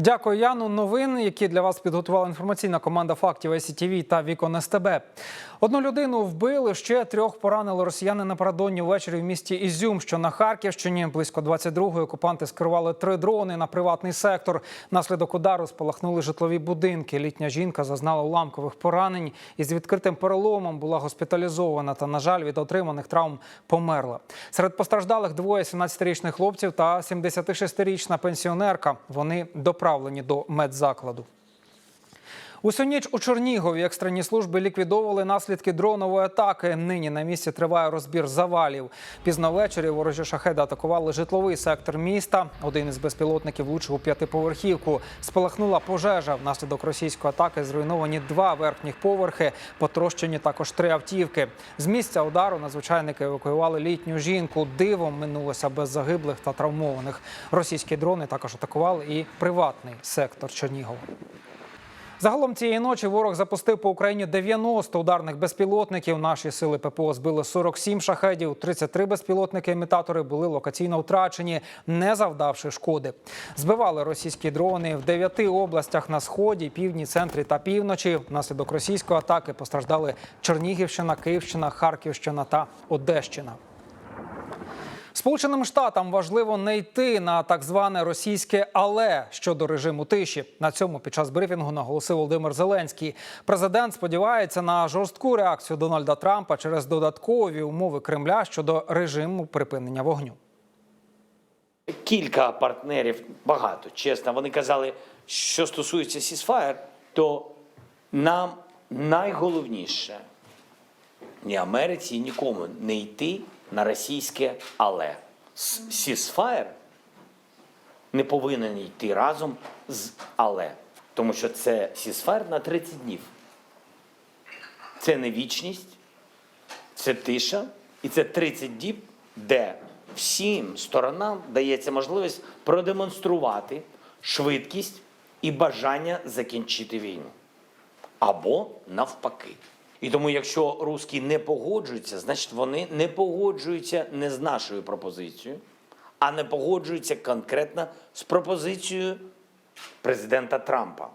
Дякую, Яну. Новини, які для вас підготувала інформаційна команда фактів СІТВ та Вікон СТБ. Одну людину вбили, ще трьох поранили росіяни напередодні ввечері в місті Ізюм, що на Харківщині. Близько 22-ї окупанти скерували три дрони на приватний сектор. Наслідок удару спалахнули житлові будинки. Літня жінка зазнала уламкових поранень і з відкритим переломом була госпіталізована. Та, на жаль, від отриманих травм померла. Серед постраждалих двоє 17-річних хлопців та 76-річна пенсіонерка. Вони доправлені до медзакладу. Усю ніч у Чернігові екстрені служби ліквідовували наслідки дронової атаки. Нині на місці триває розбір завалів. Пізно ввечері ворожі шахеди атакували житловий сектор міста. Один із безпілотників влучив у п'ятиповерхівку. Спалахнула пожежа. Внаслідок російської атаки зруйновані два верхніх поверхи. Потрощені також три автівки. З місця удару надзвичайники евакуювали літню жінку. Дивом минулося без загиблих та травмованих. Російські дрони також атакували і приватний сектор Чернігова. Загалом цієї ночі ворог запустив по Україні 90 ударних безпілотників. Наші сили ППО збили 47 шахедів, 33 безпілотники-імітатори були локаційно втрачені, не завдавши шкоди. Збивали російські дрони в 9 областях на сході, півдні, центрі та півночі. Внаслідок російської атаки постраждали Чернігівщина, Київщина, Харківщина та Одещина. Сполученим Штатам важливо не йти на так зване російське але щодо режиму тиші. На цьому під час брифінгу наголосив Володимир Зеленський. Президент сподівається на жорстку реакцію Дональда Трампа через додаткові умови Кремля щодо режиму припинення вогню. Кілька партнерів, багато, чесно, вони казали, що стосується Сісфаєр, то нам найголовніше ні Америці, нікому не йти на російське але. Сісфаєр не повинен йти разом з але. Тому що це сісфаєр на 30 днів. Це не вічність, це тиша, і це 30 діб, де всім сторонам дається можливість продемонструвати швидкість і бажання закінчити війну. Або навпаки. І тому, якщо русські не погоджуються, значить вони не погоджуються не з нашою пропозицією, а не погоджуються конкретно з пропозицією президента Трампа.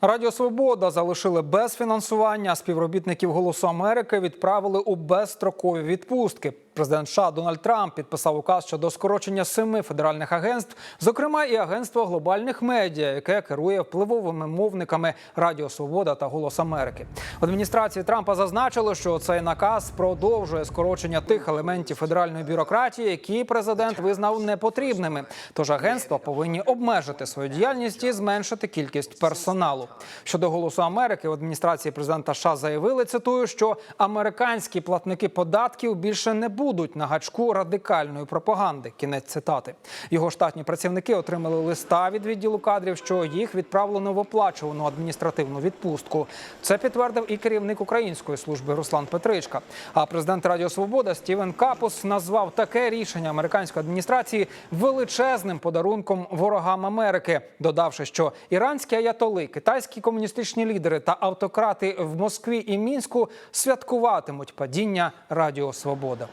Радіо Свобода залишили без фінансування. Співробітників Голосу Америки відправили у безстрокові відпустки. Президент США Дональд Трамп підписав указ щодо скорочення семи федеральних агентств, зокрема і агентство глобальних медіа, яке керує впливовими мовниками Радіо Свобода та Голос Америки. В адміністрації Трампа зазначили, що цей наказ продовжує скорочення тих елементів федеральної бюрократії, які президент визнав непотрібними. Тож агентства повинні обмежити свою діяльність і зменшити кількість персоналу. Щодо голосу Америки в адміністрації президента США заявили, цитую, що американські платники податків більше не будуть на гачку радикальної пропаганди. Кінець цитати. Його штатні працівники отримали листа від відділу кадрів, що їх відправлено в оплачувану адміністративну відпустку. Це підтвердив і керівник української служби Руслан Петричка. А президент Радіо Свобода Стівен Капус назвав таке рішення американської адміністрації величезним подарунком ворогам Америки, додавши, що іранські аятоли, китайські комуністичні лідери та автократи в Москві і Мінську святкуватимуть падіння Радіо Свобода.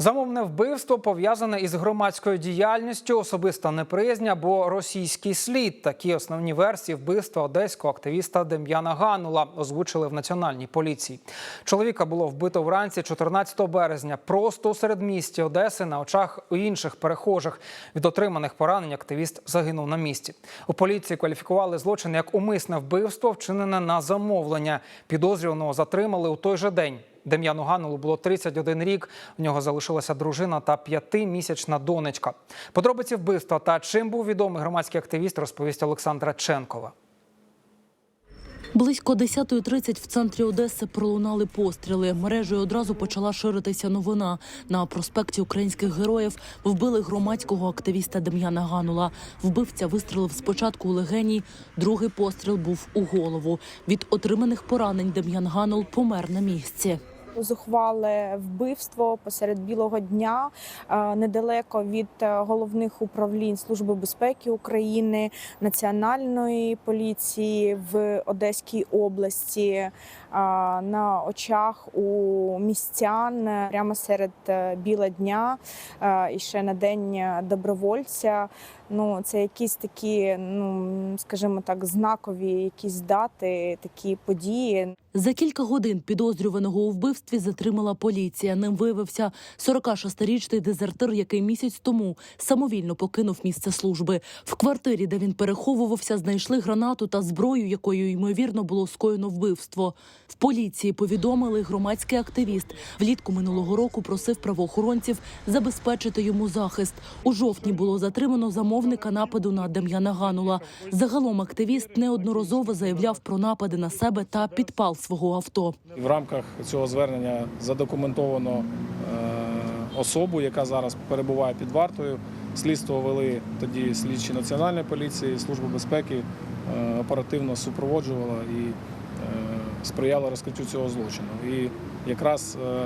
Замовне вбивство пов'язане із громадською діяльністю, особиста неприязнь або російський слід. Такі основні версії вбивства одеського активіста Дем'яна Ганула озвучили в національній поліції. Чоловіка було вбито вранці 14 березня, просто у середмісті Одеси на очах у інших перехожих. Від отриманих поранень активіст загинув на місці. У поліції кваліфікували злочин як умисне вбивство, вчинене на замовлення. Підозрюваного затримали у той же день. Дем'яну Ганулу було 31 рік. У нього залишилася дружина та п'ятимісячна донечка. Подробиці вбивства та чим був відомий громадський активіст, розповість Олександра Ченкова. Близько 10.30 в центрі Одеси пролунали постріли. Мережею одразу почала ширитися новина. На проспекті українських героїв вбили громадського активіста Дем'яна Ганула. Вбивця вистрелив спочатку у легені, другий постріл був у голову. Від отриманих поранень Дем'ян Ганул помер на місці. Зухвале вбивство посеред білого дня е, недалеко від е, головних управлінь Служби безпеки України, національної поліції в Одеській області на очах у містян е, прямо серед е, біла дня е, і ще на день добровольця. Ну, це якісь такі, ну скажімо так, знакові якісь дати, такі події. За кілька годин підозрюваного у вбивстві затримала поліція. Ним виявився 46-річний дезертир, який місяць тому самовільно покинув місце служби. В квартирі, де він переховувався, знайшли гранату та зброю, якою ймовірно було скоєно вбивство. В поліції повідомили, громадський активіст влітку минулого року просив правоохоронців забезпечити йому захист. У жовтні було затримано замовника нападу на Дем'яна Ганула. Загалом активіст неодноразово заявляв про напади на себе та підпал свого авто. В рамках цього звернення задокументовано е, особу, яка зараз перебуває під вартою. Слідство вели тоді слідчі національної поліції, служба безпеки е, оперативно супроводжувала і е, сприяла розкриттю цього злочину. І якраз е,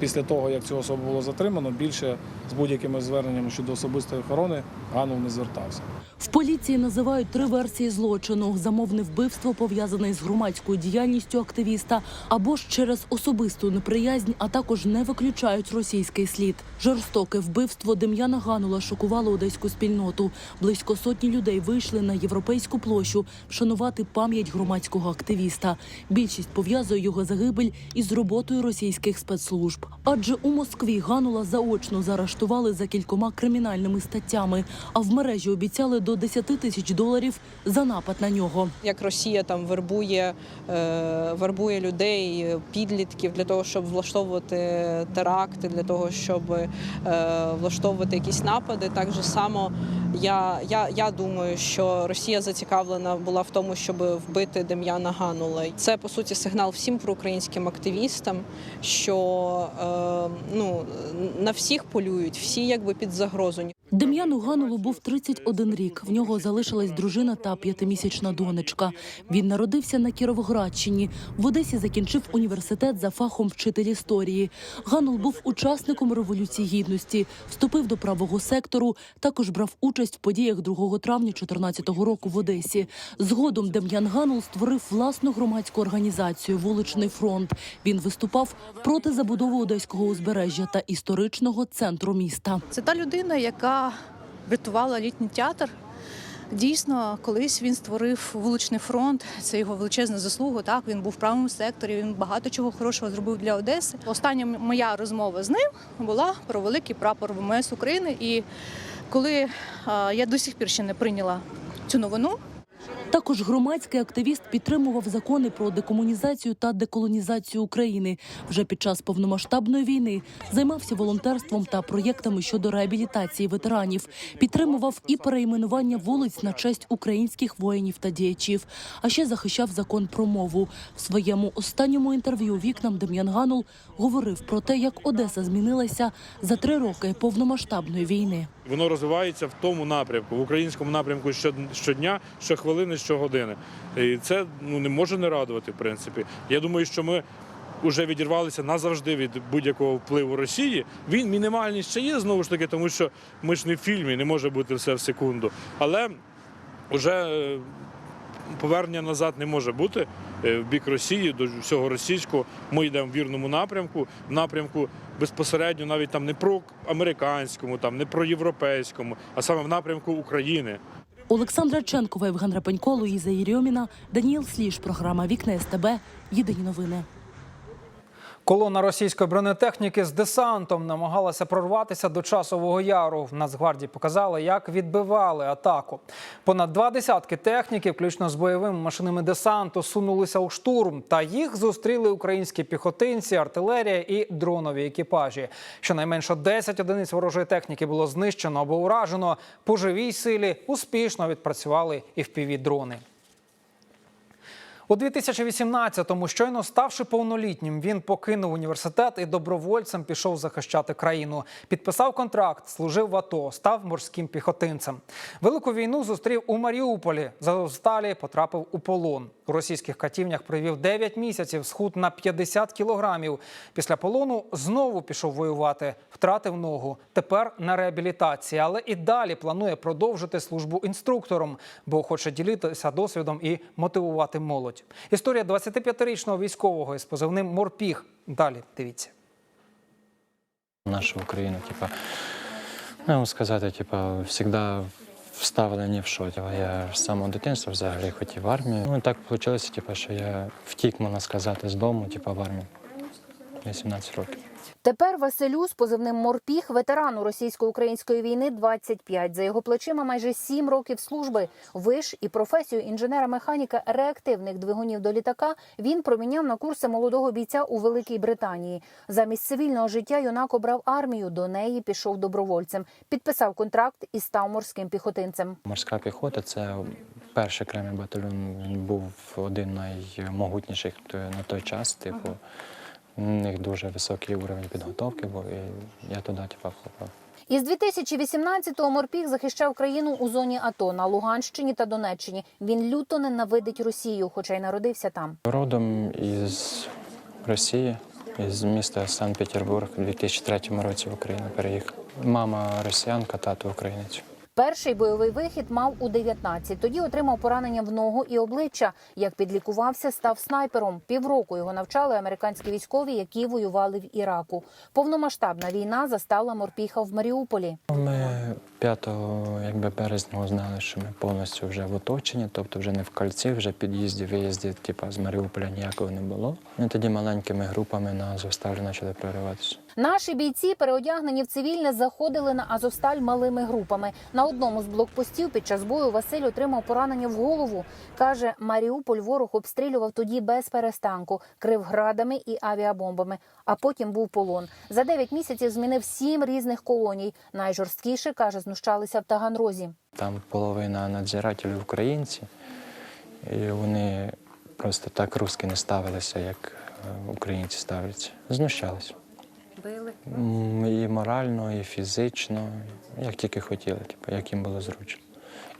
після того, як цю особу було затримано, більше з будь-якими зверненнями щодо особистої охорони Ганул не звертався. В поліції називають три версії злочину: замовне вбивство пов'язане з громадською діяльністю активіста, або ж через особисту неприязнь, а також не виключають російський слід. Жорстоке вбивство Дем'яна Ганула шокувало одеську спільноту. Близько сотні людей вийшли на європейську площу вшанувати пам'ять громадського активіста. Більшість пов'язує його загибель із роботою російських спецслужб. Адже у Москві Ганула заочно заарештували за кількома кримінальними статтями, а в мережі обіцяли до 10 тисяч доларів за напад на нього. як Росія там вербує, е, вербує людей, підлітків для того, щоб влаштовувати теракти, для того, щоб е, влаштовувати якісь напади. Так же само я, я, я думаю, що Росія зацікавлена була в тому, щоб вбити Дем'яна Ганула. Це по суті сигнал всім проукраїнським активістам, що е, ну на всіх полюють, всі якби під загрозу. Дем'яну Ганулу був 31 рік. В нього залишилась дружина та п'ятимісячна донечка. Він народився на Кіровоградщині. В Одесі закінчив університет за фахом вчитель історії. Ганул був учасником революції гідності, вступив до правого сектору. Також брав участь в подіях 2 травня 2014 року в Одесі. Згодом Дем'ян Ганул створив власну громадську організацію Вуличний фронт. Він виступав проти забудови одеського узбережжя та історичного центру міста. Це та людина, яка врятувала літній театр. Дійсно, колись він створив вуличний фронт. Це його величезна заслуга. Так він був в правому секторі. Він багато чого хорошого зробив для Одеси. Остання моя розмова з ним була про великий прапор ВМС України. І коли я до сих пір ще не прийняла цю новину, Також громадський активіст підтримував закони про декомунізацію та деколонізацію України. Вже під час повномасштабної війни займався волонтерством та проєктами щодо реабілітації ветеранів. Підтримував і перейменування вулиць на честь українських воїнів та діячів. А ще захищав закон про мову. В своєму останньому інтерв'ю вікнам Дем'ян Ганул говорив про те, як Одеса змінилася за три роки повномасштабної війни. Воно розвивається в тому напрямку, в українському напрямку щодня, щохвилини, щогодини. І це ну, не може не радувати, в принципі. Я думаю, що ми вже відірвалися назавжди від будь-якого впливу Росії. Він мінімальний ще є, знову ж таки, тому що ми ж не в фільмі, не може бути все в секунду. Але вже е, повернення назад не може бути е, в бік Росії, до всього російського. Ми йдемо в вірному напрямку, в напрямку безпосередньо навіть там не про американському, там не про європейському, а саме в напрямку України. Олександра Ченкова, Євген Рапенько, Луїза Єрьоміна, Даніел Сліж. Програма Вікна СТБ. Єдині новини. Колона російської бронетехніки з десантом намагалася прорватися до часового яру. Нацгвардії показали, як відбивали атаку. Понад два десятки техніки, включно з бойовими машинами десанту, сунулися у штурм. Та їх зустріли українські піхотинці, артилерія і дронові екіпажі. Щонайменше 10 одиниць ворожої техніки було знищено або уражено. По живій силі успішно відпрацювали і впіві дрони. У 2018-му, щойно ставши повнолітнім, він покинув університет і добровольцем пішов захищати країну. Підписав контракт, служив в АТО, став морським піхотинцем. Велику війну зустрів у Маріуполі. Зазосталі потрапив у полон. У російських катівнях провів 9 місяців, схуд на 50 кілограмів. Після полону знову пішов воювати, втратив ногу. Тепер на реабілітації, але і далі планує продовжити службу інструктором, бо хоче ділитися досвідом і мотивувати молодь. Історія 25-річного військового із позивним Морпіг. Далі дивіться. нашу Україну, типа, ну, можу сказати, типа, завжди вставлені в що. Типа, я з самого дитинства взагалі хотів в армію. Ну, і так вийшло, типа, що я втік, можна сказати, з дому, типу, в армію. 18 років. Тепер Василю з позивним Морпіг, ветерану російсько-української війни 25. За його плечима майже 7 років служби. Виш і професію інженера-механіка реактивних двигунів до літака він проміняв на курси молодого бійця у Великій Британії. Замість цивільного життя юнак обрав армію. До неї пішов добровольцем, підписав контракт і став морським піхотинцем. Морська піхота це перший окремий батальйон. Він був один наймогутніших на той час. Типу, у них дуже високий уровень підготовки був, і я туди типа, попав. Із 2018-го Морпіг захищав країну у зоні АТО на Луганщині та Донеччині. Він люто ненавидить Росію, хоча й народився там. Родом із Росії, із міста Санкт-Петербург у 2003 році в Україну переїхав. Мама росіянка, тато українець. Перший бойовий вихід мав у 19. Тоді отримав поранення в ногу і обличчя. Як підлікувався, став снайпером. Півроку його навчали американські військові, які воювали в Іраку. Повномасштабна війна застала Морпіха в Маріуполі. Ми 5 якби, березня узнали, що ми повністю вже в оточенні, тобто вже не в кольці, вже під'їздів, виїздів, типу, з Маріуполя ніякого не було. Ми тоді маленькими групами на Азовсталі почали прориватися. Наші бійці, переодягнені в цивільне, заходили на Азовсталь малими групами. На одному з блокпостів під час бою Василь отримав поранення в голову. Каже, Маріуполь ворог обстрілював тоді без перестанку, крив градами і авіабомбами. А потім був полон. За 9 місяців змінив сім різних колоній. Найжорсткіше каже, знущалися в Таганрозі. Там половина надзирателів українці, і вони просто так русські не ставилися, як е, українці ставляться. Знущалися. Били. І морально, і фізично, як тільки хотіли, типу, як їм було зручно.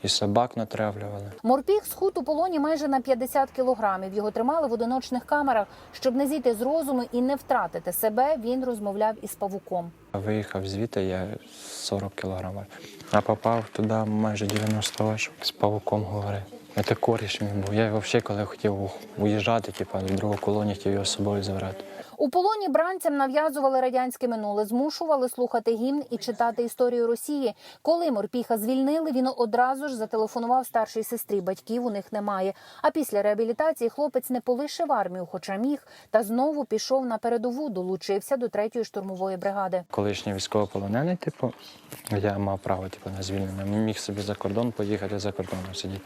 І собак натравлювали. Морпіг схуд у полоні майже на 50 кілограмів. Його тримали в одиночних камерах. Щоб не зійти з розуму і не втратити себе, він розмовляв із павуком. Виїхав звідти, я 40 кілограмів. А попав туди майже 90 важко. З павуком говорив. Це коріш мій був. Я взагалі, коли хотів уїжджати, типу, в другу колонію, хотів його з собою забрати. У полоні бранцям нав'язували радянське минуле, змушували слухати гімн і читати історію Росії. Коли Морпіха звільнили, він одразу ж зателефонував старшій сестрі. Батьків у них немає. А після реабілітації хлопець не полишив армію, хоча міг, та знову пішов на передову, долучився до третьої штурмової бригади. Колишній військовополонений, типу, я мав право типу, на звільнення. Міг собі за кордон поїхати за кордоном сидіти.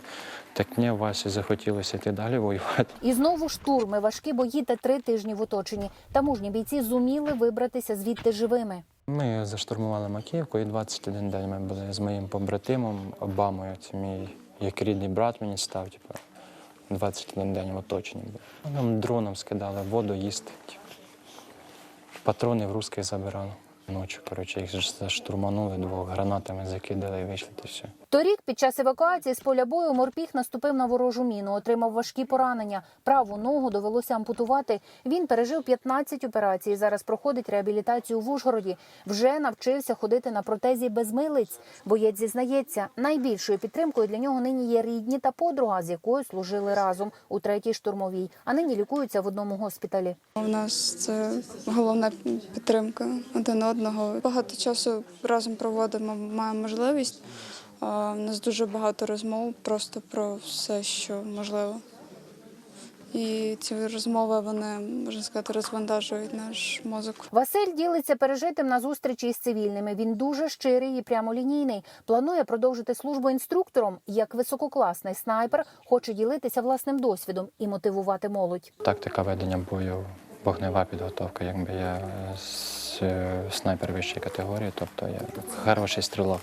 Так мені Васі захотілося йти далі воювати. І знову штурми, важкі бої та три тижні в оточенні. Та мужні бійці зуміли вибратися звідти живими. Ми заштурмували Макіївку і 21 день ми були з моїм побратимом Обамою. Це мій як рідний брат мені став, типу, 21 день в оточенні був. Нам дроном скидали воду їсти. Типу. Патрони в русських забирали. Ночі, коротше, їх заштурманули, двох гранатами закидали і вийшли то все. Торік під час евакуації з поля бою Морпіг наступив на ворожу міну, отримав важкі поранення. Праву ногу довелося ампутувати. Він пережив 15 операцій. Зараз проходить реабілітацію в Ужгороді. Вже навчився ходити на протезі без милиць. Боєць зізнається, найбільшою підтримкою для нього нині є рідні та подруга, з якою служили разом у третій штурмовій. А нині лікуються в одному госпіталі. У нас це головна підтримка один одного. Багато часу разом проводимо, маємо можливість. У нас дуже багато розмов просто про все, що можливо. І ці розмови вони можна сказати розвантажують наш мозок. Василь ділиться пережитим на зустрічі із цивільними. Він дуже щирий і прямолінійний. Планує продовжити службу інструктором. Як висококласний снайпер хоче ділитися власним досвідом і мотивувати молодь. Тактика ведення бою, вогнева підготовка, якби я снайпер вищої категорії, тобто я хороший стрілок.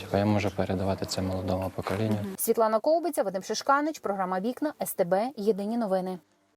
Типу, я можу передавати це молодому поколінню. Світлана Ковбиця, Вадим Шишканич, програма Вікна СТБ. Єдині новини.